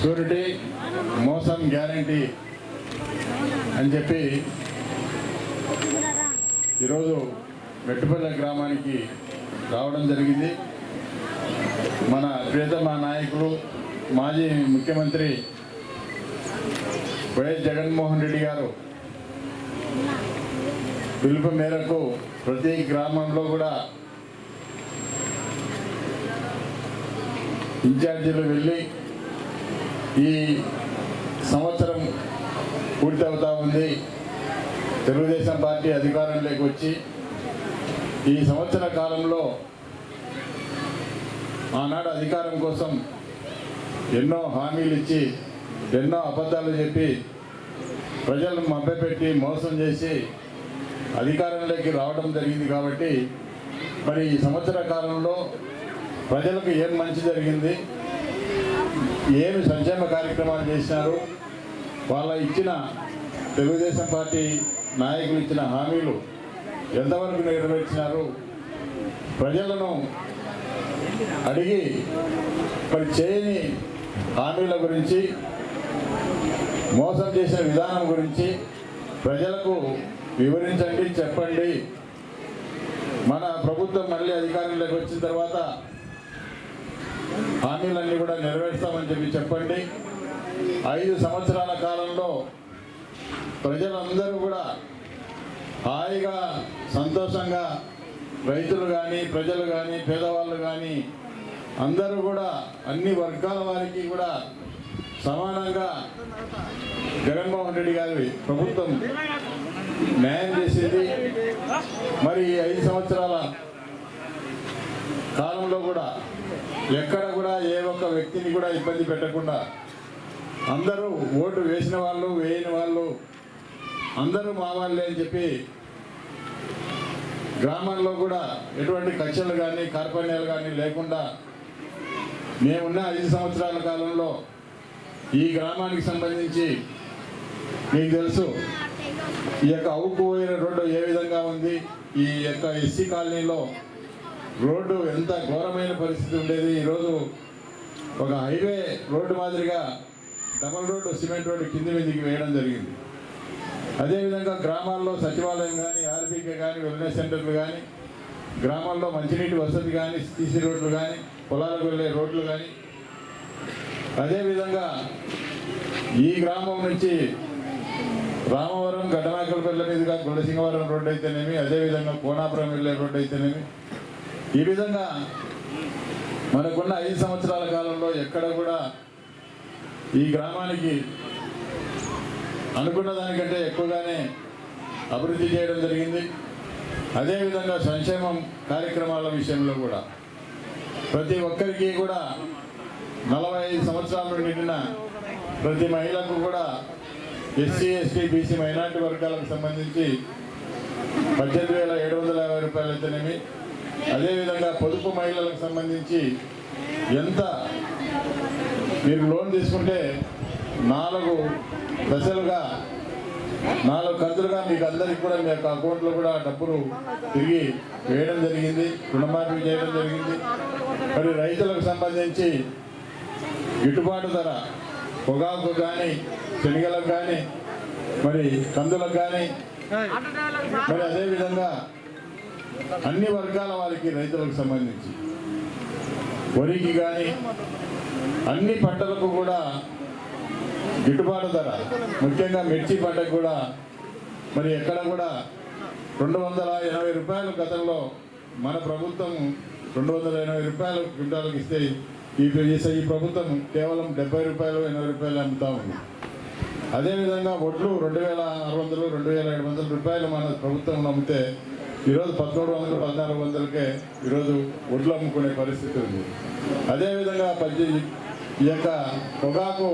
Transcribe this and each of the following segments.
Surety మోసం guarantee అని చెప్పి ఈరోజు మెట్టుపల్లె గ్రామానికి రావడం జరిగింది. మన ప్రియతమ నాయకులు మాజీ ముఖ్యమంత్రి వైఎస్ జగన్మోహన్ రెడ్డి గారు పిలుపు మేరకు ప్రతి గ్రామంలో కూడా ఇన్ఛార్జీలు వెళ్ళి ఈ సంవత్సరం పూర్తి అవుతా ఉంది. తెలుగుదేశం పార్టీ అధికారంలోకి వచ్చి ఈ సంవత్సర కాలంలో ఆనాడు అధికారం కోసం ఎన్నో హామీలు ఇచ్చి ఎన్నో అబద్ధాలు చెప్పి ప్రజలను మభ్యపెట్టి మోసం చేసి అధికారంలోకి రావడం జరిగింది కాబట్టి మరి ఈ సంవత్సర కాలంలో ప్రజలకు ఏం మంచి జరిగింది? ఏమి సంక్షేమ కార్యక్రమాలు చేసినారు? వాళ్ళ ఇచ్చిన తెలుగుదేశం పార్టీ నాయకులు ఇచ్చిన హామీలు ఎంతవరకు నెరవేర్చినారు? ప్రజలను అడిగి మరి చేయని హామీల గురించి మోసం చేసిన విధానం గురించి ప్రజలకు వివరించండి చెప్పండి. మన ప్రభుత్వం మళ్ళీ అధికారంలోకి వచ్చిన తర్వాత హామీలన్నీ కూడా నెరవేర్స్తామని చెప్పి చెప్పండి. ఐదు సంవత్సరాల కాలంలో ప్రజలందరూ కూడా హాయిగా సంతోషంగా రైతులు కానీ ప్రజలు కానీ పేదవాళ్ళు కానీ అందరూ కూడా అన్ని వర్గాల వారికి కూడా సమానంగా జగన్మోహన్ రెడ్డి గారి ప్రభుత్వం న్యాయం చేసింది. మరి ఐదు సంవత్సరాల కాలంలో కూడా ఎక్కడ కూడా ఏ ఒక్క వ్యక్తిని కూడా ఇబ్బంది పెట్టకుండా అందరూ ఓటు వేసిన వాళ్ళు వేయని వాళ్ళు అందరూ మా వాళ్ళే అని చెప్పి గ్రామాల్లో కూడా ఎటువంటి కక్షలు కానీ కార్పణ్యాలు కానీ లేకుండా మేమున్న ఐదు సంవత్సరాల కాలంలో ఈ గ్రామానికి సంబంధించి మీకు తెలుసు ఈ యొక్క అవుకుపోయిన రోడ్డు ఏ విధంగా ఉంది ఈ యొక్క ఎస్సీ కాలనీలో రోడ్డు ఎంత ఘోరమైన పరిస్థితి ఉండేది. ఈరోజు ఒక హైవే రోడ్డు మాదిరిగా డబల్ రోడ్డు సిమెంట్ రోడ్డు కింది మీదకి వేయడం జరిగింది. అదేవిధంగా గ్రామాల్లో సచివాలయం కానీ ఆర్బీకే కానీ వెల్నెస్ సెంటర్లు కానీ గ్రామాల్లో మంచినీటి వసతి కానీ సీసీ రోడ్లు కానీ పొలాలకు వెళ్ళే రోడ్లు కానీ అదేవిధంగా ఈ గ్రామం నుంచి రామవరం గడ్డనాకలపల్లి మీదుగా గుండసింగవరం రోడ్డు అయితేనేమి అదేవిధంగా కోనాపురం వెళ్ళే రోడ్డు అయితేనేమి ఈ విధంగా మనకున్న ఐదు సంవత్సరాల కాలంలో ఎక్కడ కూడా ఈ గ్రామానికి అనుకున్న దానికంటే ఎక్కువగానే అభివృద్ధి చేయడం జరిగింది. అదేవిధంగా సంక్షేమం కార్యక్రమాల విషయంలో కూడా. ప్రతి ఒక్కరికి కూడా నలభై ఐదు సంవత్సరాలు నిండిన ప్రతి మహిళకు కూడా ఎస్సీ ఎస్టీ బీసీ మైనార్టీ వర్గాలకు సంబంధించి పద్దెనిమిది వేల ఏడు వందల యాభై రూపాయలు అయితేనేమి అదేవిధంగా పొదుపు మహిళలకు సంబంధించి ఎంత మీరు లోన్ తీసుకుంటే నాలుగు దశలుగా నాలుగు కంతులుగా మీకు అందరికి కూడా మీ యొక్క అకౌంట్లో కూడా డబ్బులు తిరిగి వేయడం జరిగింది రుణమాఫీ చేయడం జరిగింది. మరి రైతులకు సంబంధించి గిట్టుబాటు ధర పొగాకు కానీ శనగలకు కానీ మరి కందులకు కానీ మరి అదేవిధంగా అన్ని వర్గాల వారికి రైతులకు సంబంధించి. వరికి కానీ అన్ని పంటలకు కూడా గిట్టుబాటు ధర. ముఖ్యంగా మిర్చి పంటకు కూడా మరి ఎక్కడ కూడా రెండు వందల ఎనభై రూపాయలు గతంలో మన ప్రభుత్వం రెండు వందల ఎనభై రూపాయలు క్వింటాలకు ఇస్తే ఈ ఈ- ప్రభుత్వం కేవలం డెబ్బై రూపాయలు ఎనభై రూపాయలు అమ్ముతా ఉంది. అదేవిధంగా వడ్లు రెండు వేల ఆరు వందలు రెండు వేల ఏడు వందల రూపాయలు మన ప్రభుత్వం అమ్మితే ఈరోజు పదమూడు వందలు పద్నాలుగు వందలకే ఈరోజు వడ్లు అమ్ముకునే పరిస్థితి ఉంది. అదేవిధంగా పద్దెనిమిది ఈ యొక్క పొగాకు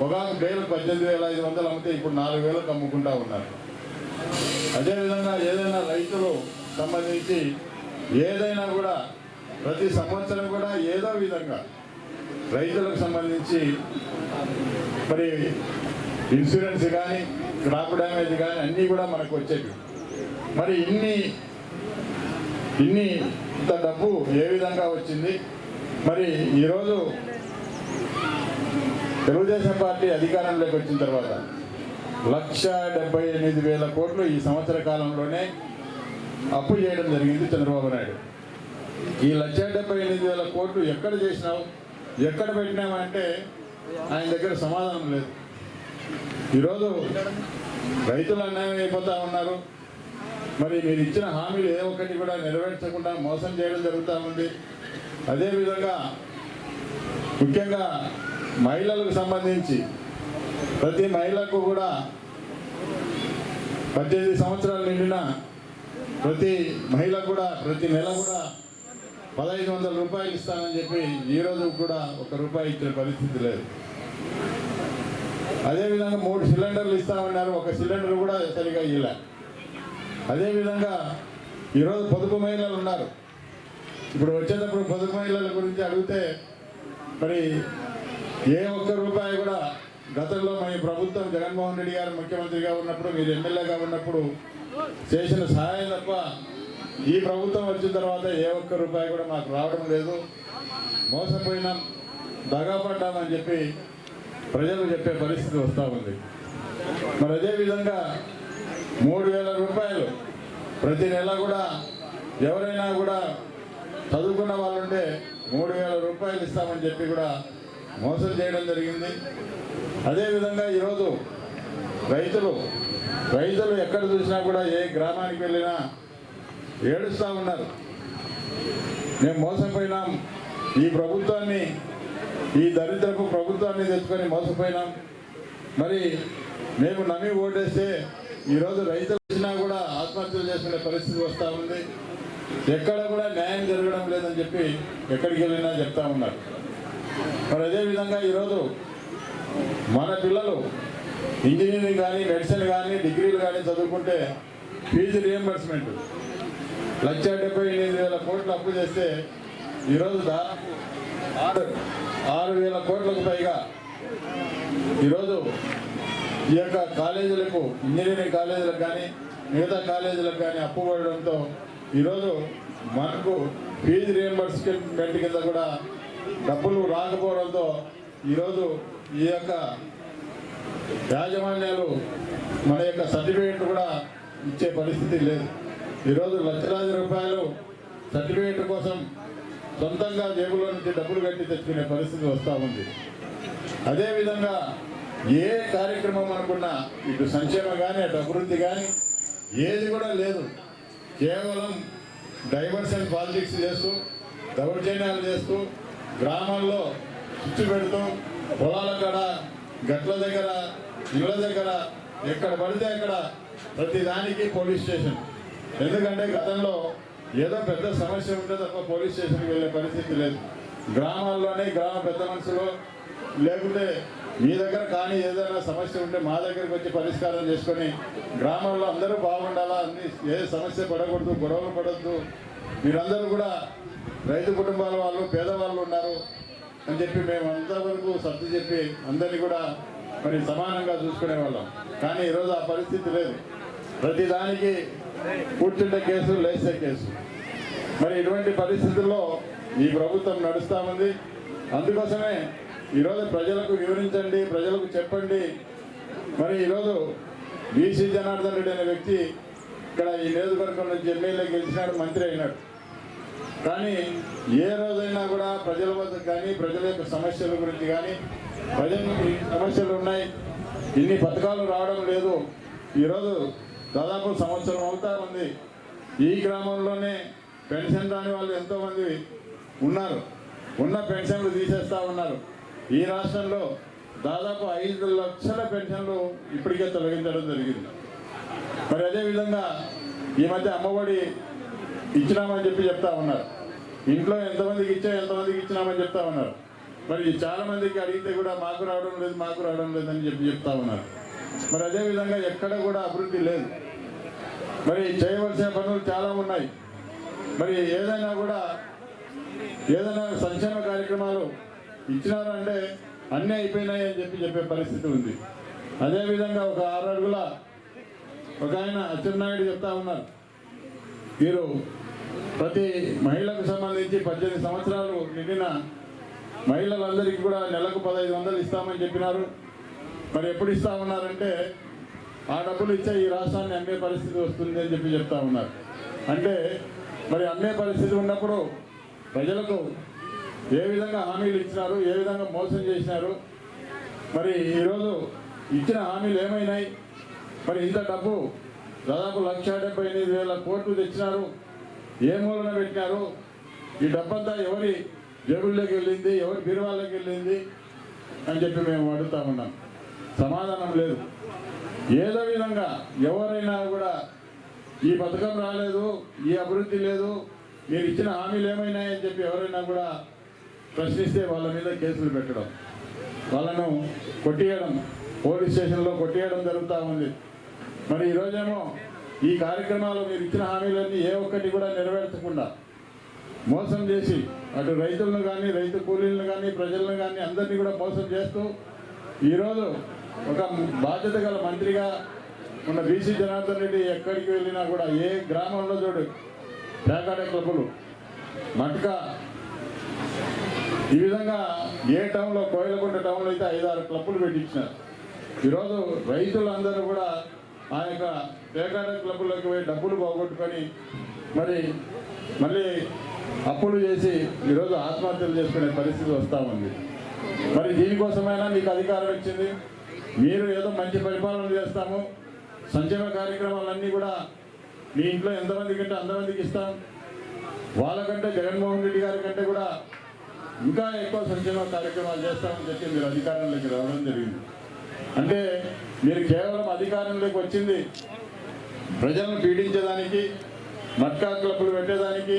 పొగాకు బేలు పద్దెనిమిది వేల ఐదు వందలు అమ్మితే ఇప్పుడు నాలుగు వేలకు అమ్ముకుంటా ఉన్నారు. అదేవిధంగా ఏదైనా రైతులు సంబంధించి ఏదైనా కూడా ప్రతి సంవత్సరం కూడా ఏదో విధంగా రైతులకు సంబంధించి మరి ఇన్సూరెన్స్ కానీ క్రాప్ డ్యామేజ్ కానీ అన్నీ కూడా మనకు వచ్చేవి మరి ఇన్ని ఇన్ని ఇంత డబ్బు ఏ విధంగా వచ్చింది? మరి ఈరోజు తెలుగుదేశం పార్టీ అధికారంలోకి వచ్చిన తర్వాత లక్ష డెబ్బై ఎనిమిది వేల కోట్లు ఈ సంవత్సర కాలంలోనే అప్పు చేయడం జరిగింది చంద్రబాబు నాయుడు. ఈ లక్ష డెబ్బై ఎనిమిది వేల కోట్లు ఎక్కడ చేసినావు? ఎక్కడ పెట్టినామంటే ఆయన దగ్గర సమాధానం లేదు. ఈరోజు రైతులు అన్యాయం అయిపోతా ఉన్నారు. మరి మీరు ఇచ్చిన హామీలు ఏ ఒక్కటి కూడా నెరవేర్చకుండా మోసం చేయడం జరుగుతూ ఉంది. అదేవిధంగా ముఖ్యంగా మహిళలకు సంబంధించి ప్రతి మహిళకు కూడా పద్దెనిమిది సంవత్సరాలు నిండిన ప్రతి మహిళ కూడా ప్రతి నెల కూడా పదహైదు వందల రూపాయలు ఇస్తానని చెప్పి ఈరోజు కూడా ఒక రూపాయి ఇచ్చిన పరిస్థితి లేదు. అదేవిధంగా మూడు సిలిండర్లు ఇస్తామన్నారు ఒక సిలిండర్ కూడా సరిగా ఇవ్వలే అదేవిధంగా ఈరోజు పొదుపు మహిళలు ఉన్నారు. ఇప్పుడు వచ్చేటప్పుడు పొదుపు మహిళల గురించి అడిగితే మరి ఏ ఒక్క రూపాయి కూడా గతంలో మన ప్రభుత్వం జగన్మోహన్ రెడ్డి గారు ముఖ్యమంత్రిగా ఉన్నప్పుడు మీరు ఎమ్మెల్యేగా ఉన్నప్పుడు చేసిన సహాయం తప్ప ఈ ప్రభుత్వం వచ్చిన తర్వాత ఏ ఒక్క రూపాయి కూడా మాకు రావడం లేదు. మోసపోయినాం దగాపడ్డామని చెప్పి ప్రజలు చెప్పే పరిస్థితి వస్తూ ఉంది. మరి అదేవిధంగా మూడు వేల రూపాయలు. ప్రతి నెల కూడా ఎవరైనా కూడా చదువుకున్న వాళ్ళుంటే మూడు వేల రూపాయలు ఇస్తామని చెప్పి కూడా మోసం చేయడం జరిగింది. అదేవిధంగా ఈరోజు రైతులు రైతులు ఎక్కడ చూసినా కూడా ఏ గ్రామానికి వెళ్ళినా ఏడుస్తూ ఉన్నారు. మేము మోసపోయినాం. ఈ ప్రభుత్వాన్ని ఈ దరిద్రపు ప్రభుత్వాన్ని తెచ్చుకొని మోసపోయినాం. మరి మేము నమ్మి ఓటేస్తే ఈరోజు రైతులు వచ్చినా కూడా ఆత్మహత్యలు చేసుకునే పరిస్థితి వస్తూ ఉంది. ఎక్కడ కూడా న్యాయం జరగడం లేదని చెప్పి ఎక్కడికి వెళ్ళినా చెప్తా ఉన్నారు. మరి అదేవిధంగా ఈరోజు మన పిల్లలు ఇంజనీరింగ్ కానీ మెడిసిన్ కానీ డిగ్రీలు కానీ చదువుకుంటే ఫీజు రియంబర్స్మెంట్ లక్ష డెబ్బై ఎనిమిది వేల కోట్లు అప్పు చేస్తే ఈరోజు దాదాపు ఆరు ఆరు వేల కోట్లకు పైగా ఈ యొక్క కాలేజీలకు ఇంజనీరింగ్ కాలేజీలకు కానీ మిగతా కాలేజీలకు కానీ అప్పు పడడంతో ఈరోజు మనకు ఫీజు రియంబర్స్మెంట్ కింద కూడా డబ్బులు రాకపోవడంతో ఈరోజు ఈ యొక్క యాజమాన్యాలు మన యొక్క సర్టిఫికేట్ కూడా ఇచ్చే పరిస్థితి లేదు. ఈరోజు లక్షలాది రూపాయలు సర్టిఫికేట్ కోసం సొంతంగా జేబులో నుంచి డబ్బులు కట్టి తెచ్చుకునే పరిస్థితి వస్తూ ఉంది. అదేవిధంగా ఏ కార్యక్రమం అనుకున్నా ఇటు సంక్షేమం కానీ అటు అభివృద్ధి కానీ ఏది కూడా లేదు. కేవలం డైవర్షన్ పాలిటిక్స్ చేస్తూ దౌర్జన్యాలు చేస్తూ గ్రామాల్లో చుచ్చు పెడుతూ పొలాల కాడ గట్ల దగ్గర ఇళ్ళ దగ్గర ఎక్కడ పడితే అక్కడ ప్రతిదానికి పోలీస్ స్టేషన్. ఎందుకంటే గతంలో ఏదో పెద్ద సమస్య ఉంటే తప్ప పోలీస్ స్టేషన్కి వెళ్ళే పరిస్థితి లేదు. గ్రామాల్లోనే గ్రామ పెద్ద మనుషులు లేకుంటే మీ దగ్గర కానీ ఏదైనా సమస్య ఉంటే మా దగ్గరికి వచ్చి పరిష్కారం చేసుకొని గ్రామంలో అందరూ బాగుండాలా? అన్ని ఏ సమస్య పడకూడదు గొడవలు పడద్దు. మీరందరూ కూడా రైతు కుటుంబాల వాళ్ళు పేదవాళ్ళు ఉన్నారు అని చెప్పి మేము అంతవరకు సర్ది చెప్పి అందరినీ కూడా మరి సమానంగా చూసుకునే వాళ్ళం. కానీ ఈరోజు ఆ పరిస్థితి లేదు. ప్రతిదానికి కూర్చుంటే కేసు లేస్తే కేసు. మరి ఇటువంటి పరిస్థితుల్లో ఈ ప్రభుత్వం నడుస్తూ ఉంది. అందుకోసమే ఈరోజు ప్రజలకు వివరించండి ప్రజలకు చెప్పండి. మరి ఈరోజు బీసీ జనార్దన్ రెడ్డి అనే వ్యక్తి ఇక్కడ ఈ నియోజకవర్గం నుంచి ఎమ్మెల్యే గెలిచినాడు మంత్రి అయినాడు. కానీ ఏ రోజైనా కూడా ప్రజల వద్ద కానీ ప్రజల యొక్క సమస్యల గురించి కానీ ప్రజలకు సమస్యలు ఉన్నాయి ఇన్ని పథకాలు రావడం లేదు. ఈరోజు దాదాపు సంవత్సరం అవుతా ఉంది. ఈ గ్రామంలోనే పెన్షన్ రాని వాళ్ళు ఎంతోమంది ఉన్నారు. ఉన్న పెన్షన్లు తీసేస్తూ ఉన్నారు. ఈ రాష్ట్రంలో దాదాపు ఐదు లక్షల పెన్షన్లు ఇప్పటికే తొలగించడం జరిగింది. మరి అదేవిధంగా ఈ మధ్య అమ్మఒడి ఇచ్చినామని చెప్పి చెప్తా ఉన్నారు. ఇంట్లో ఎంతమందికి ఇచ్చా ఎంతమందికి ఇచ్చినామని చెప్తా ఉన్నారు. మరి చాలా మందికి అడిగితే కూడా మాకు రావడం లేదు మాకు రావడం లేదని చెప్పి చెప్తా ఉన్నారు. మరి అదేవిధంగా ఎక్కడ కూడా అభివృద్ధి లేదు. మరి చేయవలసిన పనులు చాలా ఉన్నాయి. మరి ఏదైనా కూడా ఏదైనా సంక్షేమ కార్యక్రమాలు ఇచ్చినారు అంటే అన్నీ అయిపోయినాయి అని చెప్పి చెప్పే పరిస్థితి ఉంది. అదేవిధంగా ఒక ఆరు అడుగుల ఒక ఆయన అచ్చెన్నాయుడు చెప్తా ఉన్నారు. మీరు ప్రతి మహిళకు సంబంధించి పద్దెనిమిది సంవత్సరాలు నిండిన మహిళలందరికీ కూడా నెలకు పదహైదు వందలు ఇస్తామని చెప్పినారు. మరి ఎప్పుడు ఇస్తా ఉన్నారంటే ఆ డబ్బులు ఇచ్చే ఈ రాష్ట్రాన్ని అమ్మే పరిస్థితి వస్తుంది అని చెప్పి చెప్తా ఉన్నారు. అంటే మరి అమ్మే పరిస్థితి ఉన్నప్పుడు ప్రజలకు ఏ విధంగా హామీలు ఇచ్చినారు ఏ విధంగా మోసం చేసినారు? మరి ఈరోజు ఇచ్చిన హామీలు ఏమైనాయి? మరి ఇంత డబ్బు దాదాపు లక్ష డెబ్బై ఎనిమిది వేల కోట్లు తెచ్చినారు. ఏ మూలన పెట్టినారు? ఈ డబ్బంతా ఎవరి జేబుల్లోకి వెళ్ళింది ఎవరి బీరువాళ్ళకి వెళ్ళింది అని చెప్పి మేము అడుగుతా ఉన్నాం. సమాధానం లేదు. ఏదో విధంగా ఎవరైనా కూడా ఈ పథకం రాలేదు ఈ అభివృద్ధి లేదు మీరు ఇచ్చిన హామీలు ఏమైనాయని చెప్పి ఎవరైనా కూడా ప్రశ్నిస్తే వాళ్ళ మీద కేసులు పెట్టడం. వాళ్ళను కొట్టియడం పోలీస్ స్టేషన్లో కొట్టియడం జరుగుతూ ఉంది. మరి ఈరోజేమో ఈ కార్యక్రమాలు మీరు ఇచ్చిన హామీలన్నీ ఏ ఒక్కటి కూడా నెరవేర్చకుండా మోసం చేసి అటు రైతులను కానీ రైతు కూలీలను కానీ ప్రజలను కానీ అందరినీ కూడా మోసం చేస్తూ ఈరోజు ఒక బాధ్యత గల మంత్రిగా ఉన్న బీసీ జనార్దన్ రెడ్డి ఎక్కడికి వెళ్ళినా కూడా ఏ గ్రామంలో చూడు పేకాట క్లబ్బులు మట్కా ఈ విధంగా ఏ టౌన్లో కోయిలకొండ టౌన్లో అయితే ఐదారు క్లబ్బులు పెట్టించినారు. ఈరోజు రైతులందరూ కూడా ఆ యొక్క పేకాట క్లబ్బులకు పోయి డబ్బులు పోగొట్టుకొని మరి మళ్ళీ అప్పులు చేసి ఈరోజు ఆత్మహత్యలు చేసుకునే పరిస్థితి వస్తూ ఉంది. మరి దీనికోసమైనా మీకు అధికారం ఇచ్చింది మీరు ఏదో మంచి పరిపాలన చేస్తాము. సంక్షేమ కార్యక్రమాలన్నీ కూడా మీ ఇంట్లో ఎంతమంది కంటే అంతమందికి ఇస్తాం. వాళ్ళకంటే జగన్మోహన్ రెడ్డి గారి కంటే కూడా ఇంకా ఎక్కువ సంక్షేమ కార్యక్రమాలు చేస్తామని చెప్పి మీరు అధికారంలోకి రావడం జరిగింది. అంటే మీరు కేవలం అధికారంలోకి వచ్చింది ప్రజలను పీడించేదానికి మట్కా క్లబ్లు పెట్టేదానికి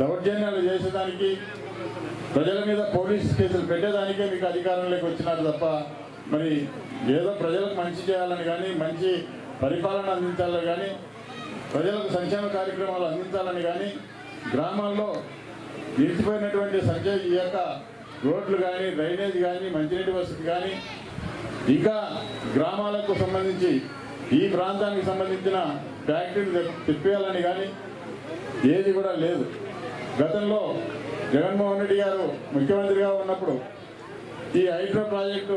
దౌర్జన్యాలు చేసేదానికి ప్రజల మీద పోలీస్ కేసులు పెట్టేదానికే మీకు అధికారంలోకి వచ్చినారు తప్ప మరి ఏదో ప్రజలకు మంచి చేయాలని కానీ మంచి పరిపాలన అందించాలని కానీ ప్రజలకు సంక్షేమ కార్యక్రమాలు అందించాలని కానీ గ్రామాల్లో నిలిచిపోయినటువంటి సంక్షేమ ఈ యొక్క రోడ్లు కానీ డ్రైనేజ్ కానీ మంచినీటి వసతి కానీ ఇంకా గ్రామాలకు సంబంధించి ఈ ప్రాంతానికి సంబంధించిన ఫ్యాక్టరీలు తెప్- తెప్పియాలని కానీ ఏది కూడా లేదు. గతంలో జగన్మోహన్ రెడ్డి గారు ముఖ్యమంత్రిగా ఉన్నప్పుడు ఈ హైడ్రో ప్రాజెక్టు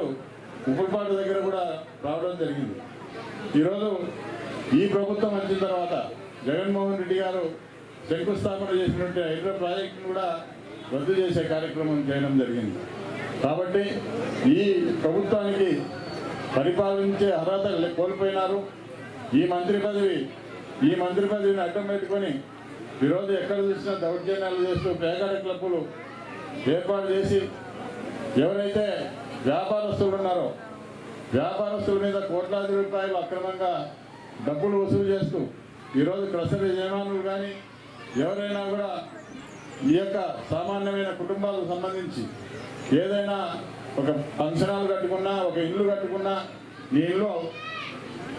ఉప్పులపాటు దగ్గర కూడా రావడం జరిగింది. ఈరోజు ఈ ప్రభుత్వం వచ్చిన తర్వాత జగన్మోహన్ రెడ్డి గారు శంకుస్థాపన చేసినటువంటి హైడ్రో ప్రాజెక్టును కూడా రద్దు చేసే కార్యక్రమం చేయడం జరిగింది. కాబట్టి ఈ ప్రభుత్వానికి పరిపాలించే అర్హత కోల్పోయినారు. ఈ మంత్రి పదవి ఈ మంత్రి పదవిని అడ్డం పెట్టుకొని ఈరోజు ఎక్కడ చూసినా దౌర్జన్యాలు చేస్తూ పేకాడ క్లబ్బులు ఏర్పాటు చేసి ఎవరైతే వ్యాపారస్తులు ఉన్నారో వ్యాపారస్తుల మీద కోట్లాది రూపాయలు అక్రమంగా డబ్బులు వసూలు చేస్తూ ఈరోజు క్రసరి యజమానులు కానీ ఎవరైనా కూడా ఈ యొక్క సామాన్యమైన కుటుంబాలకు సంబంధించి ఏదైనా ఒక ఫంక్షనాలు కట్టుకున్నా ఒక ఇల్లు కట్టుకున్నా ఈ ఇల్లు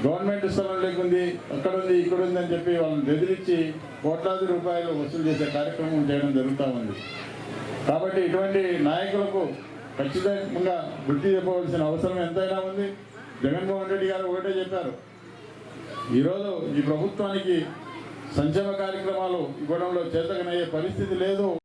గవర్నమెంట్ స్థలం లేకుంది అక్కడ ఉంది ఇక్కడ ఉంది అని చెప్పి వాళ్ళని బెదిరించి కోట్లాది రూపాయలు వసూలు చేసే కార్యక్రమం చేయడం జరుగుతూ ఉంది. కాబట్టి ఇటువంటి నాయకులకు ఖచ్చితంగా బుద్ధి చెప్పవలసిన అవసరం ఎంతైనా ఉంది. జగన్మోహన్ రెడ్డి గారు ఒకటే చెప్పారు. ఈరోజు ఈ ప్రభుత్వానికి సంక్షేమ కార్యక్రమాలు ఇవ్వడంలో చేతకనయ్యే పరిస్థితి లేదు.